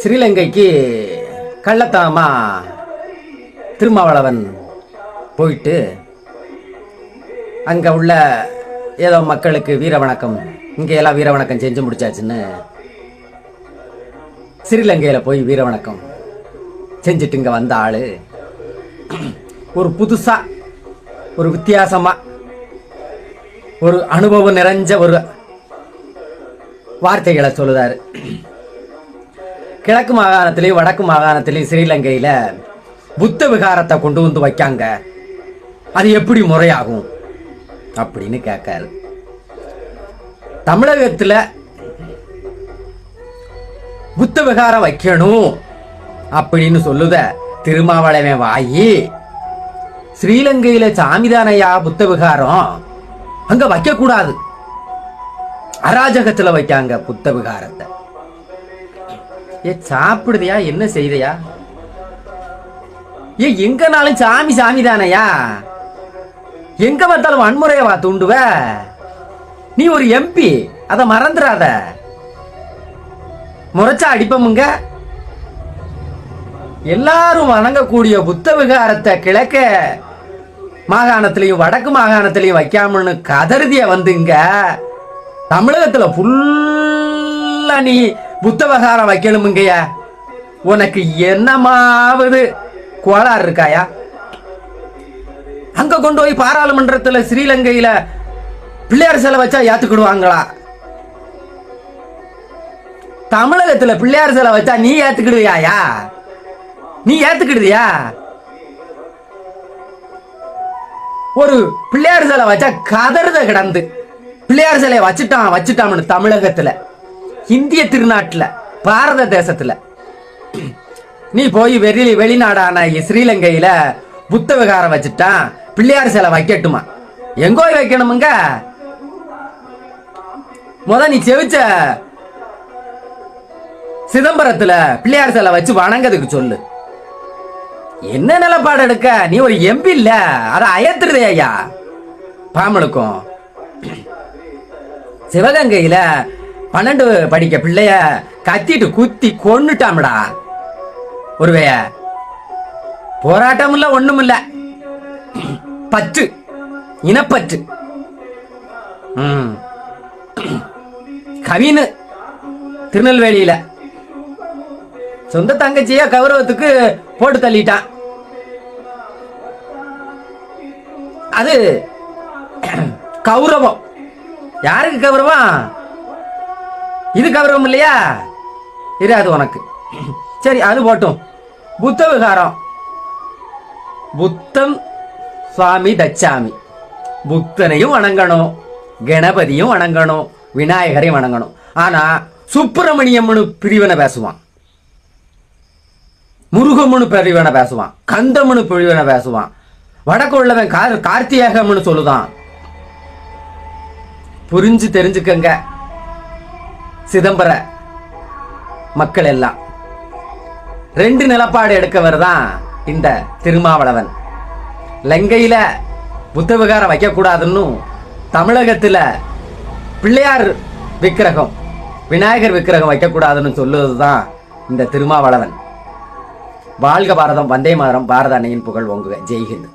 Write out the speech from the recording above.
ஸ்ரீலங்கைக்கு கள்ளத்தனமா திருமாவளவன் போயிட்டு அங்கே உள்ள ஏதோ மக்களுக்கு வீர வணக்கம் இங்கே எல்லாம் வீர வணக்கம் செஞ்சு முடிச்சாச்சுன்னு ஸ்ரீலங்கையில் போய் வீர வணக்கம் செஞ்சுட்டு இங்கே வந்த ஆள். ஒரு புதுசாக ஒரு வித்தியாசமாக ஒரு அனுபவம் நிறைஞ்ச ஒரு வார்த்தைகளை சொல்லுதாரு. கிழக்கு மாகாணத்திலையும் வடக்கு மாகாணத்திலையும் ஸ்ரீலங்கையில புத்த விகாரத்தை கொண்டு வந்து வைக்காங்க. அது எப்படி முறையாகும்? அப்படின்னு கேட்காரு. தமிழகத்துல புத்த விகாரம் வைக்கணும் அப்படின்னு சொல்லுத திருமாவளவன் வாயி ஸ்ரீலங்கையில சாமிதானையா புத்த விகாரம்? அங்க வைக்கக்கூடாது. அராஜகத்தில் அராஜகத்துல வைக்காங்க புத்த விகாரத்தை. ஏ சாப்பிடுதியா என்ன செய்தையா? ஏ எங்கனாலும் சாமி சாமி தானையா எங்க பார்த்தாலும் வன்முறையை வா தூண்டுவ. நீ ஒரு எம்பி அத மறந்துடாத முறைச்சா அடிப்பமுங்க. எல்லாரும் வணங்கக்கூடிய புத்த விகாரத்தை கிழக்க மாகாணத்திலையும் வடக்கு மாகாணத்திலையும் வைக்காமன்னு கதறுதிய வந்துங்க. தமிழகத்துல ஃபுல்லா நீ புத்தவகாரம் வைக்கணுமுங்கய்யா. உனக்கு என்னமாவது கோளாறு இருக்காயா? அங்க கொண்டு போய் பாராளுமன்றத்தில் ஸ்ரீலங்கையில பிள்ளையார் சிலை வச்சா ஏத்துக்கிடுவாங்களா? தமிழகத்துல பிள்ளையார் சிலை வச்சா நீ ஏத்துக்கிடுவியாயா? நீ ஏத்துக்கிடுதியா ஒரு பிள்ளையார் சிலை வச்சா கதறுத கிடந்து. பிள்ளையார் சிலையை வச்சுட்டான் வச்சுட்டான்னு தமிழகத்துல. இந்திய திருநாட்டுல பாரத தேசத்துல. நீ போய் வெளி வெளிநாடான ஸ்ரீலங்கையில புத்த விகாரம் வச்சுட்டான் பிள்ளையார் சிலை வைக்கட்டுமா? எங்கோ வைக்கணுமுங்க? முத நீ செவிச்ச சிதம்பரத்துல பிள்ளையார் சிலை வச்சு வணங்கதுக்கு சொல்லு. என்ன நிலப்பாடு எடுக்க? நீ ஒரு எம்பி இல்ல அத அயத்துறதே ஐயா. பாமலுக்கும் சிவகங்கையில பன்னெண்டு படிக்க பிள்ளைய கத்திட்டு குத்தி கொன்னுட்டாம்டா. ஒருவைய போராட்டம் இல்லை ஒண்ணும் பற்று இனப்பற்று. ம். கவினு திருநெல்வேலியில. சொந்த தங்கச்சியா கௌரவத்துக்கு போட்டு தள்ளிட்டான். அது கௌரவம். யாருக்கு கௌரவம்? இது கௌரவம் இல்லையா? இராது உனக்கு. சரி அது போட்டும். புத்த விகாரம். புத்தம் சுவாமி தச்சாமி. புத்தனையும் வணங்கணும் கணபதியும் வணங்கணும் விநாயகரையும் வணங்கணும். ஆனா சுப்பிரமணியம்னு பிரிவனை பேசுவான். முருகம்னு பிரிவனை பேசுவான். கந்தம்னு பிரிவனை பேசுவான். வடக்கு உள்ளவன் கார் கார்த்திகம்னு சொல்லுதான். புரிஞ்சு தெரிஞ்சுக்கங்க. சிதம்பர மக்கள் எல்லாம். ரெண்டு நிலப்பாடு எடுக்கவர் தான் இந்த திருமாவளவன். லங்கையில் புத்த விகாரம் வைக்கக்கூடாதுன்னு தமிழகத்தில் பிள்ளையார் விக்கிரகம் விநாயகர் விக்கிரகம் வைக்கக்கூடாதுன்னு சொல்லுவது தான் இந்த திருமாவளவன். வாழ்க பாரதம் வந்தே மாதரம் பாரத அன்னையின் புகழ் ஓங்குக. ஜெய்ஹிந்த்.